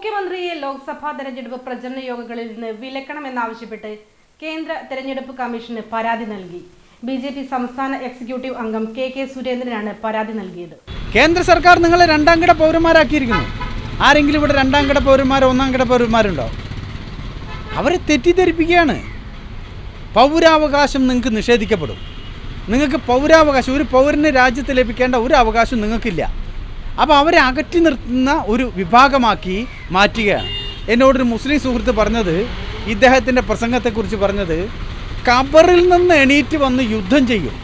മുഖ്യമന്ത്രിയെ ലോക്സഭാ തെരഞ്ഞെടുപ്പ് പ്രചരണ യോഗങ്ങളിൽ നിന്ന് വിലക്കണമെന്നാവശ്യപ്പെട്ട് കേന്ദ്ര തെരഞ്ഞെടുപ്പ് കമ്മീഷന് പരാതി നൽകി. ബി ജെ പി സംസ്ഥാന എക്സിക്യൂട്ടീവ് അംഗം കെ കെ സുരേന്ദ്രനാണ് പരാതി നൽകിയത്. കേന്ദ്ര സർക്കാർ നിങ്ങളെ രണ്ടാം കിട പൗരന്മാരാക്കിയിരിക്കുന്നു. ആരെങ്കിലും ഇവിടെ രണ്ടാം കിട പൗരന്മാരോ ഒന്നാം കിട പൗരന്മാരുണ്ടോ? അവരെ തെറ്റിദ്ധരിപ്പിക്കുകയാണ്. പൗരാവകാശം നിങ്ങൾക്ക് നിഷേധിക്കപ്പെടും. നിങ്ങൾക്ക് പൗരാവകാശം ഒരു പൗരന് രാജ്യത്ത് ലഭിക്കേണ്ട ഒരു അവകാശം നിങ്ങൾക്കില്ല. അപ്പോൾ അവരെ അകറ്റി നിർത്തുന്ന ഒരു വിഭാഗമാക്കി മാറ്റുകയാണ്. എന്നോടൊരു മുസ്ലിം സുഹൃത്ത് പറഞ്ഞത് ഇദ്ദേഹത്തിന്റെ പ്രസംഗത്തെക്കുറിച്ച് പറഞ്ഞത് കബറിൽ നിന്ന് എണീറ്റ് വന്ന് യുദ്ധം ചെയ്യും.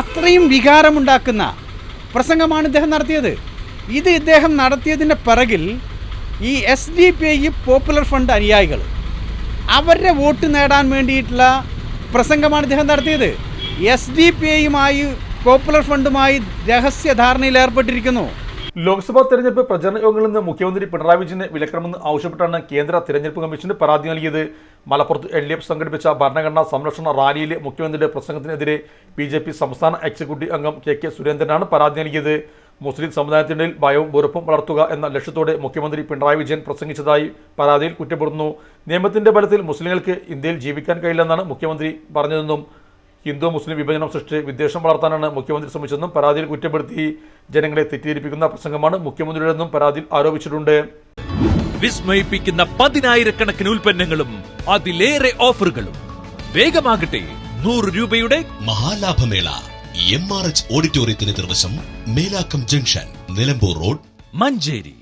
അത്രയും വികാരമുണ്ടാക്കുന്ന പ്രസംഗമാണ് ഇദ്ദേഹം നടത്തിയത്. ഇത് ഇദ്ദേഹം നടത്തിയതിന്റെ പിറകിൽ ഈ S D P I popular front അനുയായികൾ അവരുടെ വോട്ട് നേടാൻ വേണ്ടിയിട്ടുള്ള പ്രസംഗമാണ് ഇദ്ദേഹം നടത്തിയത്. എസ് ഡി പി ഐയുമായി പോപ്പുലർ ഫണ്ടുമായി രഹസ്യ ധാരണയിൽ ഏർപ്പെട്ടിരിക്കുന്നു. ലോക്സഭാ തെരഞ്ഞെടുപ്പ് പ്രചരണ യോഗങ്ങളിൽ നിന്ന് മുഖ്യമന്ത്രി പിണറായി വിജയനെ വിലക്കണമെന്ന് ആവശ്യപ്പെട്ടാണ് കേന്ദ്ര തെരഞ്ഞെടുപ്പ് കമ്മീഷന് പരാതി നൽകിയത്. മലപ്പുറത്ത് എൽ ഡി എഫ് സംഘടിപ്പിച്ച ഭരണഘടനാ സംരക്ഷണ റാലിയിലെ മുഖ്യമന്ത്രിയുടെ പ്രസംഗത്തിനെതിരെ ബി ജെ പി സംസ്ഥാന എക്സിക്യൂട്ടീവ് അംഗം കെ കെ സുരേന്ദ്രനാണ് പരാതി നൽകിയത്. മുസ്ലിം സമുദായത്തിനിടയിൽ ഭയവും വെറുപ്പും വളർത്തുക എന്ന ലക്ഷ്യത്തോടെ മുഖ്യമന്ത്രി പിണറായി വിജയൻ പ്രസംഗിച്ചതായി പരാതിയിൽ കുറ്റപ്പെടുന്നു. നിയമത്തിന്റെ ബലത്തിൽ മുസ്ലിങ്ങൾക്ക് ഇന്ത്യയിൽ ജീവിക്കാൻ കഴിയില്ലെന്നാണ് മുഖ്യമന്ത്രി പറഞ്ഞതെന്നും ഹിന്ദു മുസ്ലിം വിഭജനം സൃഷ്ടിച്ച് വിദ്വേഷം വളർത്താനാണ് മുഖ്യമന്ത്രി ശ്രമിച്ചതെന്നും പരാതിയിൽ കുറ്റപ്പെടുത്തി ജനങ്ങളെ തെറ്റിദ്ധരിപ്പിക്കുന്ന പ്രസംഗമാണ് മുഖ്യമന്ത്രിയുടെതെന്നും പരാതിയിൽ ആരോപിച്ചിട്ടുണ്ട്. വിസ്മയിപ്പിക്കുന്ന പതിനായിരക്കണക്കിന് ഉൽപ്പന്നങ്ങളും അതിലേറെ ഓഫറുകളും. വേഗമാകട്ടെ നൂറ് രൂപയുടെ മഹാലാഭമേള എം ആർ എച്ച് ഓഡിറ്റോറിയത്തിന് നിർവശം മേലാക്കം ജംഗ്ഷൻ നിലമ്പൂർ റോഡ് മഞ്ചേരി.